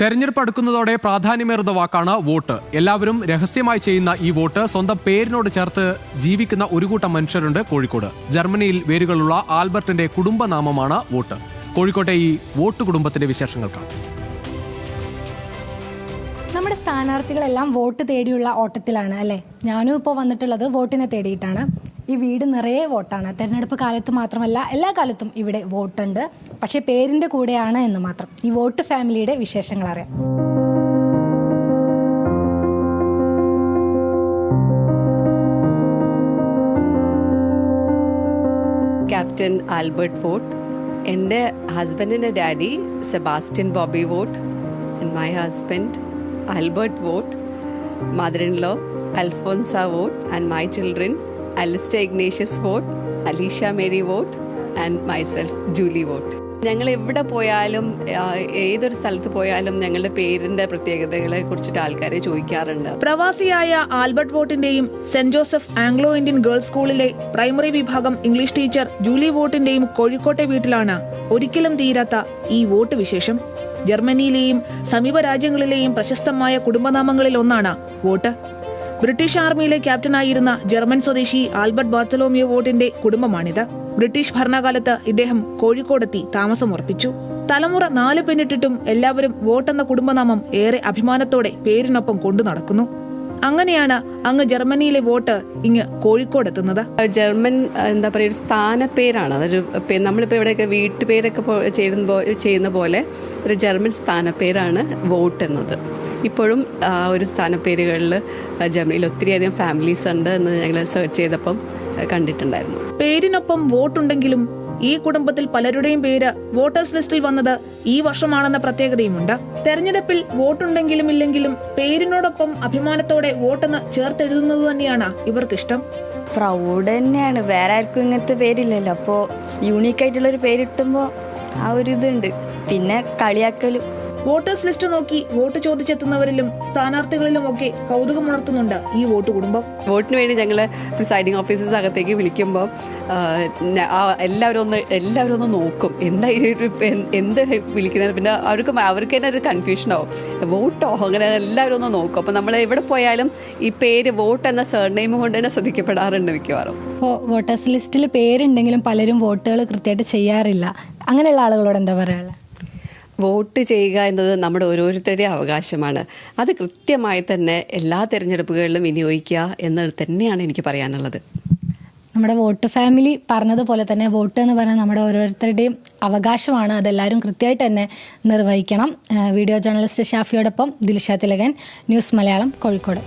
തെരഞ്ഞെടുപ്പ് അടുക്കുന്നതോടെ പ്രാധാന്യമേറുന്ന വാക്കാണ് വോട്ട്. എല്ലാവരും രഹസ്യമായി ചെയ്യുന്ന ഈ വോട്ട് സ്വന്തം പേരിനോട് ചേർത്ത് ജീവിക്കുന്ന ഒരു കൂട്ടം മനുഷ്യരുണ്ട് കോഴിക്കോട്. ജർമ്മനിയിൽ വേരുകളുള്ള ആൽബർട്ടിന്റെ കുടുംബനാമമാണ് വോട്ട്. കോഴിക്കോട്ടെ ഈ വോട്ട് കുടുംബത്തിന്റെ വിശേഷങ്ങൾക്കാണ് നമ്മുടെ സ്ഥാനാർത്ഥികളെല്ലാം വോട്ട് തേടിയുള്ള ഓട്ടത്തിലാണ് അല്ലേ? ഞാനും ഇപ്പോൾ വന്നിട്ടുള്ളത് വോട്ടിനെ തേടിയിട്ടാണ്. ഈ വീട് നിറയെ വോട്ടാണ്. തെരഞ്ഞെടുപ്പ് കാലത്ത് മാത്രമല്ല എല്ലാ കാലത്തും ഇവിടെ വോട്ടുണ്ട്. പക്ഷേ പേരിന്റെ കൂടെയാണ് എന്ന് മാത്രം. ഈ വോട്ട് ഫാമിലിയുടെ വിശേഷങ്ങൾ അറിയാം. ക്യാപ്റ്റൻ ആൽബർട്ട് വോട്ട് എന്റെ ഹസ്ബൻഡിന്റെ daddy Sebastian Bobby Vote and my husband Albert Vote mother in law Alphonsa Vote and my children Alista Ignatius Vote Alisha Mary Vote and myself Julie Vote. ഞങ്ങൾ എവിടെ പോയാലും ഏതൊരു സ്ഥലത്ത് പോയാലും ഞങ്ങളുടെ പേരിന്റെ പ്രത്യേകതകളെ കുറിച്ചിട്ട് ആൾക്കാരെ ചോദിക്കാറുണ്ട്. പ്രവാസിയായ Albert വോട്ടിന്റെയും Saint Joseph Anglo Indian girls സ്കൂളിലെ പ്രൈമറി വിഭാഗം ഇംഗ്ലീഷ് ടീച്ചർ ജൂലി വോട്ടിന്റെയും കോഴിക്കോട്ടെ വീട്ടിലാണ് ഒരിക്കലും തീരാത്ത ഈ വോട്ട് വിശേഷം. ജർമ്മനിയിലെയും സമീപ രാജ്യങ്ങളിലെയും പ്രശസ്തമായ കുടുംബനാമങ്ങളിൽ ഒന്നാണ് വോട്ട്. ബ്രിട്ടീഷ് ആർമിയിലെ ക്യാപ്റ്റനായിരുന്ന ജർമ്മൻ സ്വദേശി ആൽബർട്ട് ബാർത്തലോമിയോ വോട്ടിന്റെ കുടുംബമാണിത്. ബ്രിട്ടീഷ് ഭരണകാലത്ത് ഇദ്ദേഹം കോഴിക്കോടെത്തി താമസമുറപ്പിച്ചു. തലമുറ നാല് പെണ്ണിട്ടിട്ടും എല്ലാവരും വോട്ടെന്ന കുടുംബനാമം ഏറെ അഭിമാനത്തോടെ പേരിനൊപ്പം കൊണ്ടു നടക്കുന്നു. അങ്ങനെയാണ് അങ്ങ് ജർമ്മനിയിലെ വോട്ട് ഇങ്ങ് കോഴിക്കോടെത്തുന്നത്. ജർമ്മൻ എന്താ പറയുക സ്ഥാനപ്പേരാണ്. അതൊരു നമ്മളിപ്പോൾ ഇവിടെയൊക്കെ വീട്ടുപേരൊക്കെ ചെയ്യുന്ന പോലെ ഒരു ജർമ്മൻ സ്ഥാനപ്പേരാണ് വോട്ട് എന്നത് ഇപ്പോഴും ആ ഒരു സ്ഥാനപ്പേരുകളിൽ ജർമ്മനിയിൽ ഒത്തിരിയധികം ഫാമിലീസ് ഉണ്ട് എന്ന് ഞങ്ങൾ സെർച്ച് ചെയ്തപ്പം കണ്ടിട്ടുണ്ടായിരുന്നു. പേരിനൊപ്പം വോട്ടുണ്ടെങ്കിലും ഈ കുടുംബത്തിൽ പലരുടെയും പേര് വോട്ടേഴ്സ് ലിസ്റ്റിൽ വന്നത് ഈ വർഷമാണെന്ന പ്രത്യേകതയുമുണ്ട്. തെരഞ്ഞെടുപ്പിൽ വോട്ടുണ്ടെങ്കിലും ഇല്ലെങ്കിലും പേരിനോടൊപ്പം അഭിമാനത്തോടെ വോട്ടെന്ന് ചേർത്തെഴുതുന്നത് തന്നെയാണ് ഇവർക്കിഷ്ടം. പ്രൗഡ് തന്നെയാണ്. വേറെ ആർക്കും ഇങ്ങനത്തെ പേരില്ലല്ലോ. അപ്പോൾ യൂണീക്ക് ആയിട്ടുള്ളൊരു പേരിട്ടുമ്പോൾ ആ ഒരു ഇതുണ്ട്. പിന്നെ കളിയാക്കലും. വോട്ടേഴ്സ് ലിസ്റ്റ് നോക്കി വോട്ട് ചോദിച്ചെത്തുന്നവരിലും സ്ഥാനാർത്ഥികളിലും ഒക്കെ കൗതുകമുണർത്തുന്നുണ്ട് ഈ വോട്ട് കുടുംബം. വോട്ടിന് വേണ്ടി ഞങ്ങൾ പ്രിസൈഡിങ് ഓഫീസേഴ്സ് അകത്തേക്ക് വിളിക്കുമ്പോൾ എല്ലാവരും ഒന്ന് എല്ലാവരും ഒന്ന് നോക്കും. എന്താ ഈ ഒരു പെ- എന്ത് വിളിക്കുന്നത്? പിന്നെ അവർക്ക് അവർക്ക് തന്നെ ഒരു കൺഫ്യൂഷനാവും വോട്ടോ? അങ്ങനെ എല്ലാവരും ഒന്ന് നോക്കും. അപ്പം നമ്മൾ എവിടെ പോയാലും ഈ പേര് വോട്ട് എന്ന സർനെയിം കൊണ്ട് തന്നെ ശ്രദ്ധിക്കപ്പെടാറുണ്ട് മിക്കവാറും. ഇപ്പോൾ വോട്ടേഴ്സ് ലിസ്റ്റിൽ പേരുണ്ടെങ്കിലും പലരും വോട്ടുകൾ കൃത്യമായിട്ട് ചെയ്യാറില്ല. അങ്ങനെയുള്ള ആളുകളോട് എന്താ പറയാനുള്ളത് വോട്ട് ചെയ്യുക എന്നത് നമ്മുടെ ഓരോരുത്തരുടെയും അവകാശമാണ്. അത് കൃത്യമായി തന്നെ എല്ലാ തിരഞ്ഞെടുപ്പുകളിലും വിനിയോഗിക്കുക എന്ന് തന്നെയാണ് എനിക്ക് പറയാനുള്ളത്. നമ്മുടെ വോട്ട് ഫാമിലി പറഞ്ഞതുപോലെ തന്നെ വോട്ട് എന്ന് പറഞ്ഞാൽ നമ്മുടെ ഓരോരുത്തരുടെയും അവകാശമാണ്. അതെല്ലാവരും കൃത്യമായിട്ട് തന്നെ നിർവഹിക്കണം. വീഡിയോ ജേർണലിസ്റ്റ് ഷാഫിയോടൊപ്പം ദിൽഷ തിലകൻ ന്യൂസ് മലയാളം കോഴിക്കോട്.